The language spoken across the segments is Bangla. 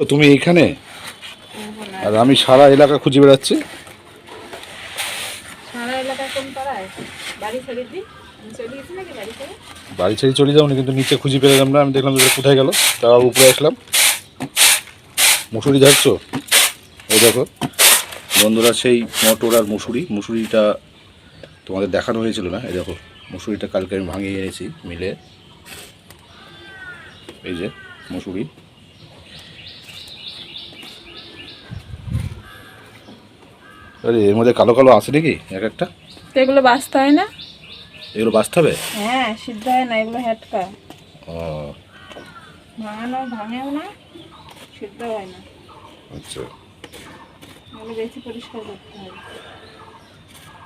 তো তুমি এইখানে আর আমি সারা এলাকা খুঁজে বেড়াচ্ছি। সারা এলাকা কোন পাড়ায়? বাড়ি ছেড়ে দিই? চলে গেছি নাকি বাড়ি ছেড়ে? চলে যাওনি কিন্তু নিচে খুঁজে পেলাম না। আমি দেখলাম যে কোথায় গেল। তাও উপরে আসলাম। মুসুরি ঝাড়ছো এই দেখো। বন্ধুরা সেই মটর আর মুসুরি। মুসুরিটা তোমাদের দেখানো হয়েছিল না? এই দেখো মুসুরিটা কালকে আমি ভাঙিয়ে এনেছি মিলে। এই যে মুসুরি। আরে এর মধ্যে কালো কালো আছে নাকি এক একটা? তো এগুলো বাঁচতে হয় না? এগুলো বাঁচতে হবে? হ্যাঁ সিদ্ধ হয় না এগুলো হেটকা ও। ভাঙানো ভাঙেও না সিদ্ধ হয় না। আচ্ছা। এগুলো বেশি পরিষ্কার করতে হবে।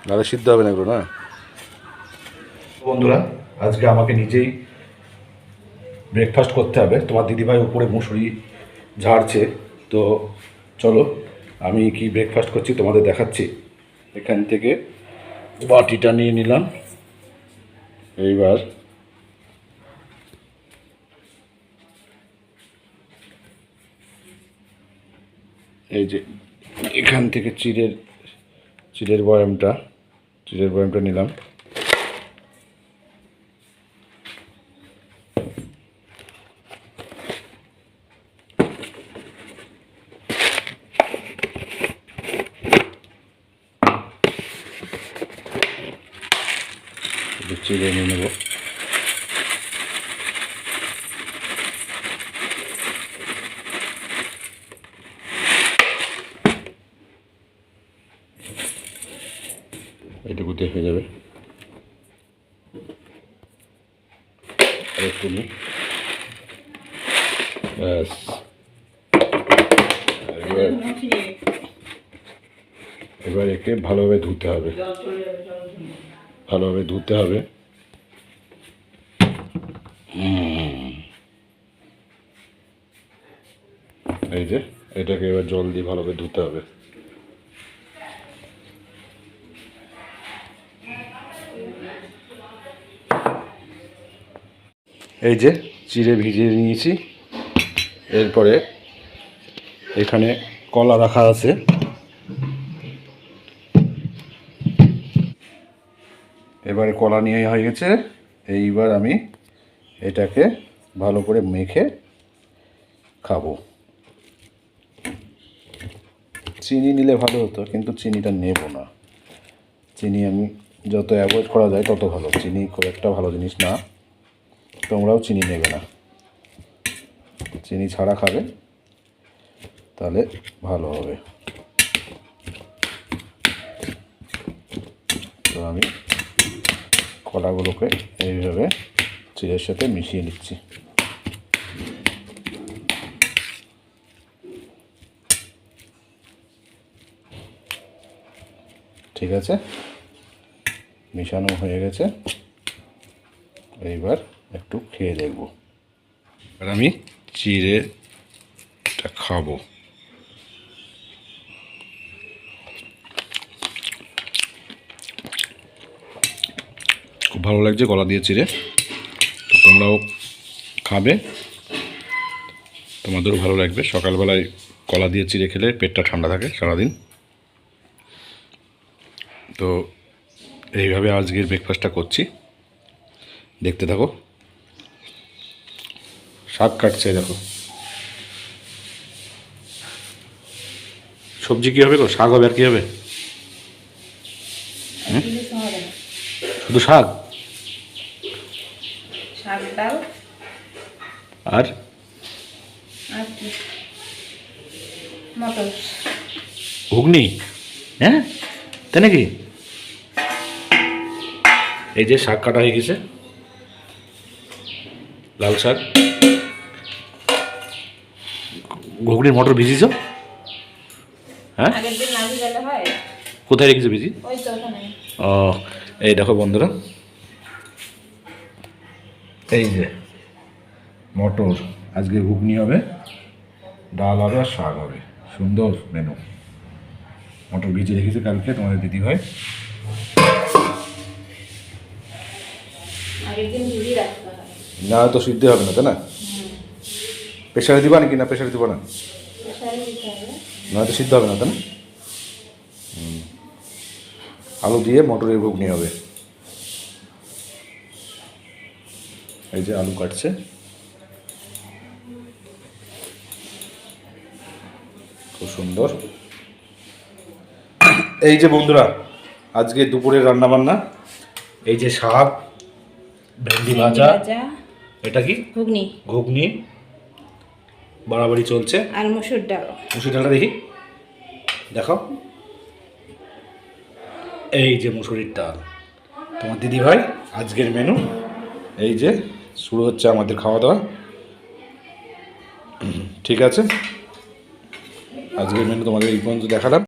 নাহলে সিদ্ধ হবে না এগুলো না? বন্ধুরা আজকে আমাকে নিজেই ব্রেকফাস্ট করতে হবে। তোমার দিদিভাই উপরে মুসুরি ঝাড়ছে। তো চলো আমি কি ব্রেকফাস্ট করছি তোমাদের দেখাচ্ছি। এখান থেকে বাটিটা নিয়ে নিলাম। এইবার এই যে এখান থেকে চিড়ের চিড়ের বয়ামটা চিড়ের বয়ামটা নিলাম। একটু চিড়ে নিয়ে নেব। এটুকুতে হয়ে যাবে। আর একটু এবার একে ভালোভাবে ধুতে হবে। ভালোভাবে ধুতে হবে। এই যে, এটাকে এবার জল দিয়ে ভালোভাবে ধুতে হবে। এই যে, চিড়ে ভিজিয়ে নিয়েছি। এরপরে এখানে কলা রাখা আছে। এবারে কলা নিয়ে হয়ে গেছে। এইবার আমি এটাকে ভালো করে মেখে খাব। চিনি নিলে ভালো হতো, কিন্তু চিনিটা নেব না। চিনি আমি যত অ্যাভয়েড করা যায় তত ভালো। চিনি খুব একটা ভালো জিনিস না। তোমরাও চিনি নেবে না। চিনি ছাড়া খাবে, তাহলে ভালো হবে। তো আমি কলাগুলোকে এইভাবে চিড়ের সাথে মিশিয়ে নিচ্ছি। ঠিক আছে? মিশানো হয়ে গেছে। এইবার একটু খেয়ে দেখব। আর আমি চিড়েটা খাব। খুব ভালো লাগছে, গলা দিয়ে চিড়ে। তো তোমরাও খাবে। তোমাদেরও ভালো লাগবে। সকালবেলায় কলা দিয়ে চিড়ে খেলে পেটটা ঠান্ডা থাকে সারাদিন। তো এইভাবে আজকের ব্রেকফাস্টটা করছি। দেখতে থাকো। শাক কাটছে, দেখো। সবজি কী হবে গো? শাক হবে আর কী হবে? শুধু শাক? শাক ডাল আর? আর কি? মটর। ঘুগনি? হ্যাঁ? তাই নাকি? এই যে শাক কাটা হয়ে গেছে। লাল শাক। ঘুগনির মটর ভিজিয়েছ? হ্যাঁ? কোথায় রেখেছো ভিজি ও এই দেখো বন্ধুরা। এই যে মটর আজকে ঘুগনি হবে ডাল হবে আর শাক হবে। সুন্দর মেনু মটর ভিজে রেখেছে কালকে তোমাদের দিদি ভাই হয় না তো সিদ্ধ হবে না তাই না? প্রেশারে দিবা নাকি না প্রেশারে দিবা না? হবে। নয়তো সিদ্ধ হবে না তাই না? হুম। আলু দিয়ে মটরের ঘুগনি হবে। এই যে আলু কাটছে। খুব সুন্দর। এই যে বন্ধুরা আজকে দুপুরের রান্না বান্না এই যে শাক ভেন্ডি ভাজা। এটা কি? ঘুগনি। ঘুগনি। বাড়াবাড়ি চলছে। আর মসুর ডাল। মুসুর ডালটা দেখি। দেখো। এই যে মুসুরির ডাল। তোমার দিদি ভাই আজকের মেনু এই যে শুরু হচ্ছে আমাদের খাওয়া দাওয়া। ঠিক আছে? আজকের মেনু তোমাদের এই পর্যন্ত দেখালাম।